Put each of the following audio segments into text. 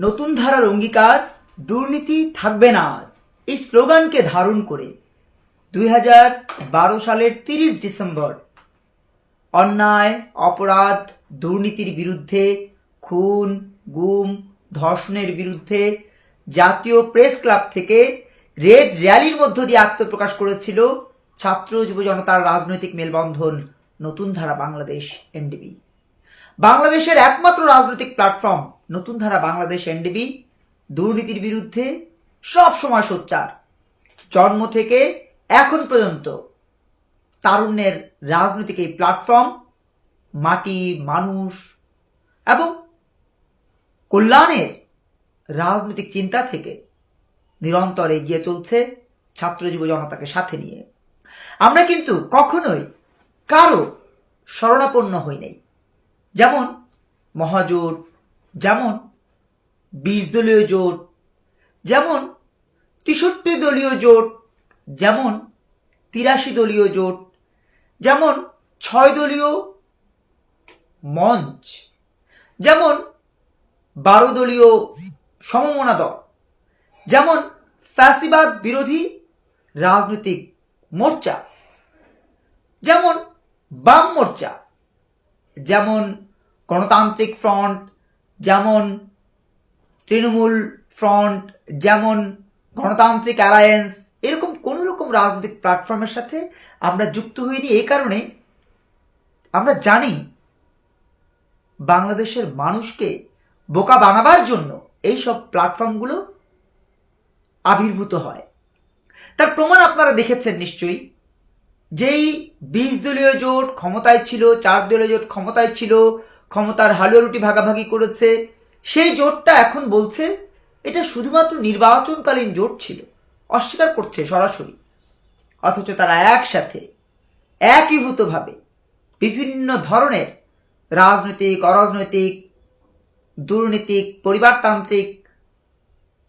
নতুন ধারার অঙ্গীকার, দুর্নীতি থাকবে না। এই স্লোগানকে ধারণ করে দুই হাজার বারো সালের তিরিশ ডিসেম্বর অন্যায়, অপরাধ, দুর্নীতির বিরুদ্ধে, খুন, গুম, ধর্ষণের বিরুদ্ধে জাতীয় প্রেস ক্লাব থেকে রেড র্যালির মধ্য দিয়ে আত্মপ্রকাশ করেছিল ছাত্র যুব জনতার রাজনৈতিক মেলবন্ধন, নতুন ধারা বাংলাদেশ, এনডিবি। বাংলাদেশের একমাত্র রাজনৈতিক প্ল্যাটফর্ম নতুন ধারা বাংলাদেশ এনডিবি, দুর্নীতির বিরুদ্ধে সব সময় সোচ্চার। জন্ম থেকে এখন পর্যন্ত তারুণ্যের রাজনৈতিক এই প্ল্যাটফর্ম মাটি, মানুষ এবং কল্যাণের রাজনৈতিক চিন্তা থেকে নিরন্তর এগিয়ে চলছে ছাত্র যুব জনতাকে সাথে নিয়ে। আমরা কিন্তু কখনোই কারও শরণাপন্ন হই নাই। যেমন মহাজোট যেমন বিশ দলীয় জোট, যেমন তেষট্টি দলীয় জোট, যেমন তিরাশি দলীয় জোট, যেমন ছয় দলীয় মঞ্চ, যেমন বারো দলীয় সমমনা দল, যেমন ফ্যাসিবাদ বিরোধী রাজনৈতিক মোর্চা, যেমন বাম মোর্চা, যেমন গণতান্ত্রিক ফ্রন্ট যেমন তৃণমূল ফ্রন্ট, যেমন গণতান্ত্রিক অ্যালায়েন্স, এরকম কোনো রকম রাজনৈতিক প্ল্যাটফর্মের সাথে আমরা যুক্ত হইনি। এই কারণে আমরা জানি বাংলাদেশের মানুষকে বোকা বানাবার জন্য এই সব প্ল্যাটফর্মগুলো আবির্ভূত হয়। তার প্রমাণ আপনারা দেখেছেন নিশ্চয়ই, যেই বিশ দলীয় জোট ক্ষমতায় ছিল, চার দলীয় জোট ক্ষমতায় ছিল ক্ষমতার হালুয়া রুটি ভাগাভাগি করেছে, সেই জোটটা এখন বলছে, এটা শুধুমাত্র নির্বাচনকালীন জোট ছিল, অস্বীকার করছে সরাসরি। অথচ তারা একসাথে, একীভূতভাবে বিভিন্ন ধরনের রাজনৈতিক, অরাজনৈতিক, দুর্নীতিক, পরিবারতান্ত্রিক,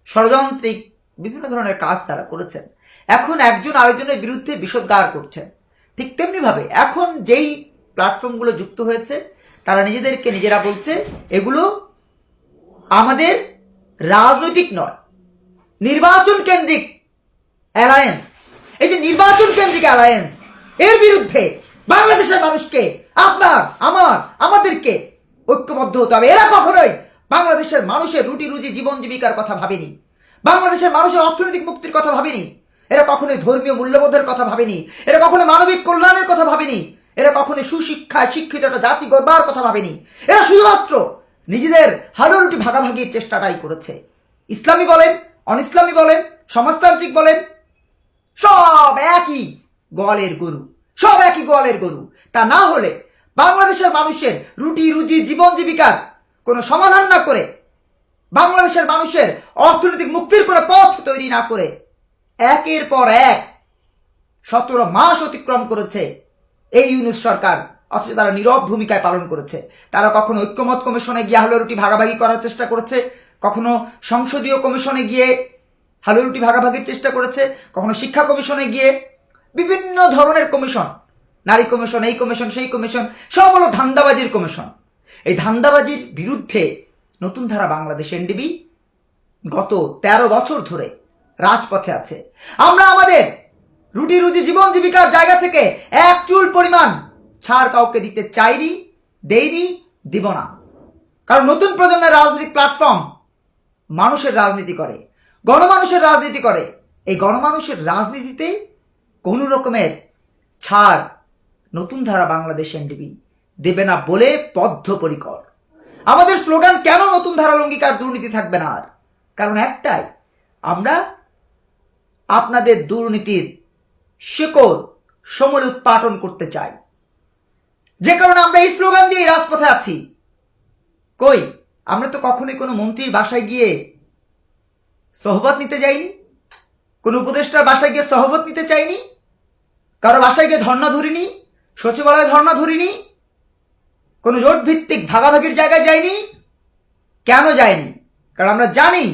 ষড়যন্ত্রিক বিভিন্ন ধরনের কাজ তারা করেছেন। এখন একজন আরেকজনের বিরুদ্ধে বিষোদ্গার করছেন। ঠিক তেমনিভাবে এখন যেই প্ল্যাটফর্মগুলো যুক্ত হয়েছে তারা নিজেদেরকে, নিজেরা বলছে, এগুলো আমাদের রাজনৈতিক নয়। নির্বাচন কেন্দ্রিক অ্যালায়েন্স এই যে নির্বাচন কেন্দ্রিক অ্যালায়েন্স এর বিরুদ্ধে বাংলাদেশের মানুষকে, আপনার, আমার, আমাদেরকে ঐক্যবদ্ধ হতে হবে। এরা কখনোই বাংলাদেশের মানুষের রুটি রুজি জীবন জীবিকার কথা ভাবেনি। বাংলাদেশের মানুষের অর্থনৈতিক মুক্তির কথা ভাবেনি। এরা কখনোই ধর্মীয় মূল্যবোধের কথা ভাবেনি। এরা কখনো মানবিক কল্যাণের কথা ভাবেনি। এরা কখনোই সুশিক্ষায় শিক্ষিত একটা জাতি গড়বার কথা ভাবেনি। এরা শুধুমাত্র নিজেদের হালো রুটি ভাগাভাগির চেষ্টাটাই করেছে। ইসলামী বলেন অন ইসলামী বলেন, সমাজতান্ত্রিক বলেন, সব একই গোয়ালের গরু, সব একই গোয়ালের গরু। তা না হলে বাংলাদেশের মানুষের রুটি, রুজি, জীবন জীবিকার কোনো সমাধান না করে, বাংলাদেশের মানুষের অর্থনৈতিক মুক্তির কোনো পথ তৈরি না করে, একের পর এক সতেরো মাস অতিক্রম করেছে এই ইউনুস সরকার, অথচ তারা নীরব ভূমিকায় পালন করেছে। তারা কখনো ঐক্যমত কমিশনে গিয়ে হালো রুটি ভাগাভাগি করার চেষ্টা করেছে, কখনো সংসদীয় কমিশনে গিয়ে হালো রুটি ভাগাভাগির চেষ্টা করেছে, কখনো শিক্ষা কমিশনে গিয়ে বিভিন্ন ধরনের কমিশন, নারী কমিশন, এই কমিশন, সেই কমিশন, সব হলো ধান্দাবাজির কমিশন। এই ধান্দাবাজির বিরুদ্ধে নতুন ধারা বাংলাদেশ এনডিবি গত ১৩ বছর ধরে রাজপথে আছে। আমরা আমাদের রুটি রুজি জীবন জীবিকার জায়গা থেকে এক চুল পরিমাণ ছাড় কাউকে দিতে চাইনি, দেইনি, দিব না। কারণ নতুন প্রজন্মের রাজনৈতিক প্ল্যাটফর্ম মানুষের রাজনীতি করে, গণমানুষের রাজনীতি করে। এই গণমানুষের রাজনীতিতে কোনো রকমের ছাড় নতুন ধারা বাংলাদেশ এনডিবি দেবে না বলে বদ্ধপরিকর আমাদের স্লোগান কেন নতুন ধারার অঙ্গীকার দুর্নীতি থাকবে না আর? কারণ একটাই, আমরা আপনাদের দুর্নীতির শিকড় সমূলে উৎপাটন করতে চাই। যে কারণে আমরা এই স্লোগান দিয়ে রাজপথে আছি। কই, আমরা তো কখনোই কোনো মন্ত্রীর বাসায় গিয়ে সহবত নিতে যাইনি? কোনো উপদেষ্টার বাসায় গিয়ে সহবত নিতে চাইনি? কারও বাসায় গিয়ে ধর্ণা ধরিনি? সচিবালয়ে ধর্ণা ধরিনি? কোনো জোট ভিত্তিক ভাগাভাগির জায়গায় যায়নি কেন যায়নি কারণ আমরা জানি,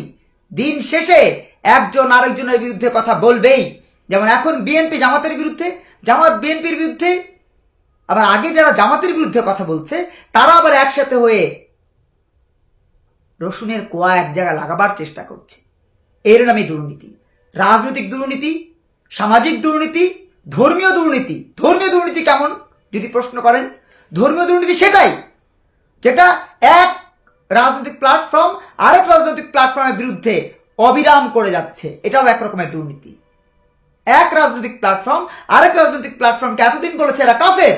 দিন শেষে একজন আরেকজনের বিরুদ্ধে কথা বলবেই। যেমন এখন বিএনপি জামাতের বিরুদ্ধে, জামাত বিএনপির বিরুদ্ধে, আবার আগে যারা জামাতের বিরুদ্ধে কথা বলছে, তারা আবার একসাথে হয়ে রসুনের কোয়া এক জায়গায় লাগাবার চেষ্টা করছে। এর নামে দুর্নীতি। রাজনৈতিক দুর্নীতি, সামাজিক দুর্নীতি, ধর্মীয় দুর্নীতি। ধর্মীয় দুর্নীতি কেমন, যদি প্রশ্ন করেন? ধর্মীয় দুর্নীতি সেটাই যেটা এক রাজনৈতিক প্ল্যাটফর্ম আরেক রাজনৈতিক প্ল্যাটফর্মের বিরুদ্ধে অবিরাম করে যাচ্ছে। এটাও এক রকমের দুর্নীতি। এক রাজনৈতিক প্ল্যাটফর্ম আরেক রাজনৈতিক প্ল্যাটফর্মকে এতদিন বলেছে এরা কাফের।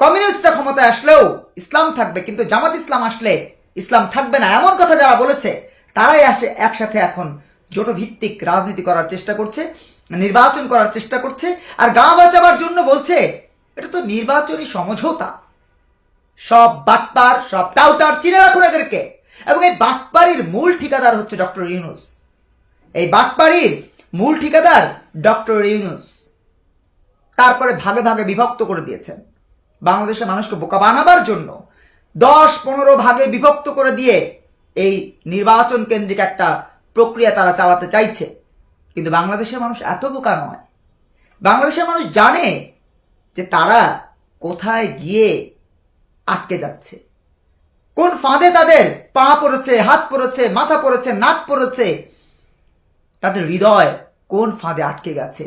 কমিউনিস্টরা ক্ষমতায় আসলেও ইসলাম থাকবে, কিন্তু জামাত ইসলাম আসলে ইসলাম থাকবে না। এমন কথা যারা বলেছে, তারাই আসে একসাথে এখন জোট ভিত্তিক রাজনীতি করার চেষ্টা করছে, নির্বাচন করার চেষ্টা করছে, আর গা বাঁচাবার জন্য বলছে, এটা তো নির্বাচনী সমঝোতা। সব বাটপার, সব টাউটার চিনে রাখুন এদেরকে। এবং এই বাটপাড়ির মূল ঠিকাদার হচ্ছে ডক্টর ইউনুস। এই বাটপাড়ির মূল ঠিকাদার ডক্টর ইউনুস। তারপরে ভাগে ভাগে বিভক্ত করে দিয়েছেন। বাংলাদেশের মানুষকে বোকা বানাবার জন্য দশ পনেরো ভাগে বিভক্ত করে দিয়ে এই নির্বাচন কেন্দ্রিক একটা প্রক্রিয়া তারা চালাতে চাইছে। কিন্তু বাংলাদেশের মানুষ এত বোকা নয়। বাংলাদেশের মানুষ জানে যে তারা কোথায় গিয়ে আটকে যাচ্ছে। কোন ফাঁদে তাদের পা পড়েছে, হাত পড়েছে, মাথা পড়েছে, নাক পড়েছে তাদের হৃদয় কোন ফাঁদে আটকে গেছে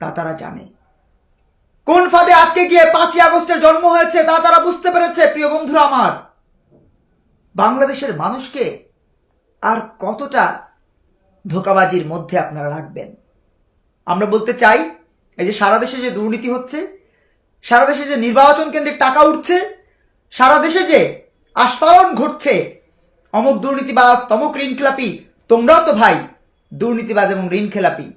তা তারা জানে। কোন ফাঁদে আটকে গিয়ে পাঁচই আগস্টের জন্ম হয়েছে তা তারা বুঝতে পেরেছে, প্রিয় বন্ধুরা আমার। বাংলাদেশের মানুষকে আর কতটা ধোকাবাজির মধ্যে আপনারা রাখবেন? আমরা বলতে চাই, এই যে সারা দেশে যে দুর্নীতি হচ্ছে, সারা দেশে যে নির্বাচন কেন্দ্রে টাকা উঠছে, সারা দেশে যে আস্ফালন ঘটছে, অমুক দুর্নীতিবাজ, তমুক ঋণ খেলাপি তোমরাও তো ভাই দুর্নীতিবাজ এবং ঋণ খেলাপি।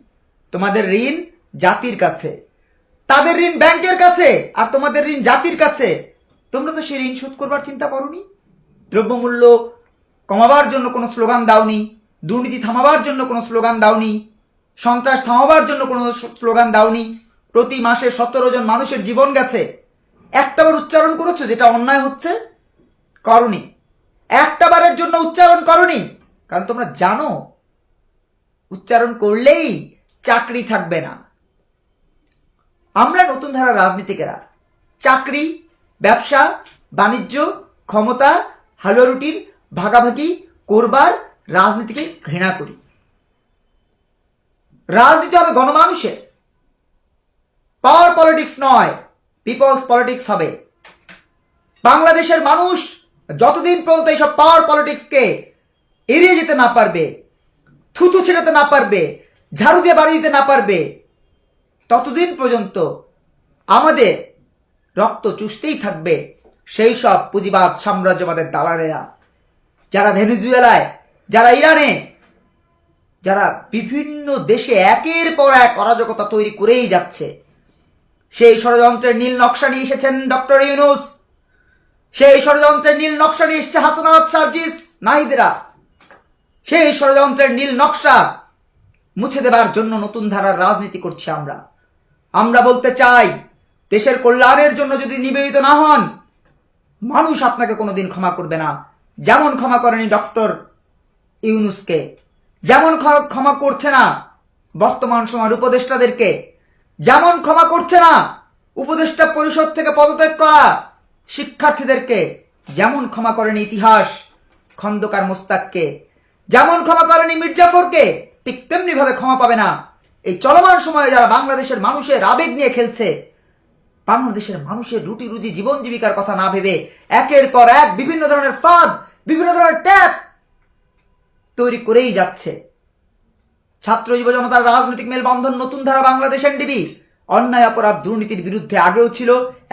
তোমাদের ঋণ জাতির কাছে। তাদের ঋণ ব্যাংকের কাছে আর তোমাদের ঋণ জাতির কাছে। তোমরা তো সেই ঋণ শোধ করবার চিন্তা করনি? দ্রব্যমূল্য কমাবার জন্য কোনো স্লোগান দাওনি। দুর্নীতি থামাবার জন্য কোনো স্লোগান দাওনি। সন্ত্রাস থামাবার জন্য কোনো স্লোগান দাওনি। প্রতি মাসে সতেরো জন মানুষের জীবন গেছে। একটাবার উচ্চারণ করেছ যেটা অন্যায় হচ্ছে? করনি। একটা বারের জন্য উচ্চারণ করনি। কারণ তোমরা জানো উচ্চারণ করলেই চাকরি থাকবে না। আমরা নতুন ধারা রাজনীতিকেরা। চাকরি, ব্যবসা, বাণিজ্য, ক্ষমতা, হালুয়া রুটির ভাগাভাগি করবার রাজনীতিকে ঘৃণা করি। রাজনীতি হবে গণমানুষের। পাওয়ার পলিটিক্স নয় পিপলস পলিটিক্স হবে। বাংলাদেশের মানুষ যতদিন পর্যন্ত এইসব পাওয়ার পলিটিক্সকে এড়িয়ে যেতে না পারবে থুতু ছেড়াতে না পারবে, ঝাড়ু দিয়ে বাড়ি দিতে না পারবে, ততদিন পর্যন্ত আমাদের রক্ত চুষতেই থাকবে সেই সব পুঁজিবাদ সাম্রাজ্যবাদের দালালেরা, যারা ভেনেজুয়েলায়, যারা ইরানে, যারা বিভিন্ন দেশে একের পর এক অরাজকতা তৈরি করেই যাচ্ছে। সেই ষড়যন্ত্রের নীল নকশা নিয়ে এসেছেন ডক্টর ইউনুস। সেই ষড়যন্ত্রের নীল নকশা নিয়ে এসছে হাসানাত সার্জিস নাহিদরা সেই ষড়যন্ত্রের নীল নকশা মুছে দেবার জন্য নতুন ধারার রাজনীতি করছি আমরা। আমরা বলতে চাই, দেশের কল্যাণের জন্য যদি নিবেদিত না হন, মানুষ আপনাকে কোনোদিন ক্ষমা করবে না। যেমন ক্ষমা করেনি ডক্টর ইউনুসকে, যেমন ক্ষ- ক্ষমা করছে না বর্তমান সময়ের উপদেষ্টাদেরকে, যেমন ক্ষমা করছে না উপদেষ্টা পরিষদ থেকে পদত্যাগ করা শিক্ষার্থীদেরকে, যেমন ক্ষমা করেনি ইতিহাস খন্দকার মোস্তাককে যেমন ক্ষমা করেনি মির্জাফরকে, ঠিক তেমনি ভাবে ক্ষমা পাবে না। এই চলমান সময়ে যারা বাংলাদেশের মানুষের আবেগ নিয়ে খেলছে, বাংলাদেশের মানুষের রুটি রুজি জীবন জীবিকার কথা না ভেবে একের পর এক বিভিন্ন ধরনের ফাঁদ, বিভিন্ন ধরনের ট্যাপ তৈরি করেই যাচ্ছে। ছাত্র যুব জনতার রাজনৈতিক মেলবন্ধন নতুন ধারা বাংলাদেশ এনডিবি। অন্যায়, অপরাধ, দুর্নীতির বিরুদ্ধে আগেও ছিল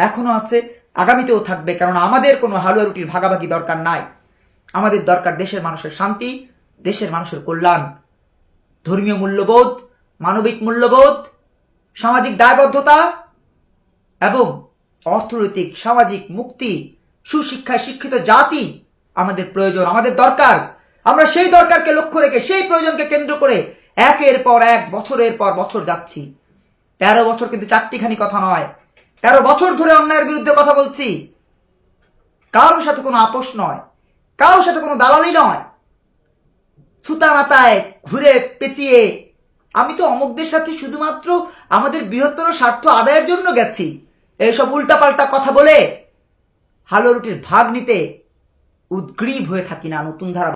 এখনও আছে, আগামীতেও থাকবে কারণ আমাদের কোনো হালুয়া রুটির ভাগাভাগি দরকার নাই। আমাদের দরকার দেশের মানুষের শান্তি দেশের মানুষের কল্যাণ, ধর্মীয় মূল্যবোধ, মানবিক মূল্যবোধ, সামাজিক দায়বদ্ধতা এবং অর্থনৈতিক, সামাজিক মুক্তি, সুশিক্ষায় শিক্ষিত জাতি আমাদের প্রয়োজন, আমাদের দরকার। আমরা সেই দরকারকে লক্ষ্য রেখে, সেই প্রয়োজনকে কেন্দ্র করে একের পর এক, বছরের পর বছর যাচ্ছি। তেরো বছর কিন্তু চারটিখানি কথা নয়। তেরো বছর ধরে অন্যায়ের বিরুদ্ধে কথা বলছি। কারোর সাথে কোনো আপোষ নয়। কারোর সাথে কোনো দালালি নয়। সুতা ঘুরে পেঁচিয়ে। আমি তো অমুকদের সাথে শুধুমাত্র আমাদের বৃহত্তর স্বার্থ আদায়ের জন্য গেছি। এইসব উল্টাপাল্টা কথা বলে হালো রুটির ভাগ নিতে উদ্গ্রীব হয়ে থাকি না নতুন ধারা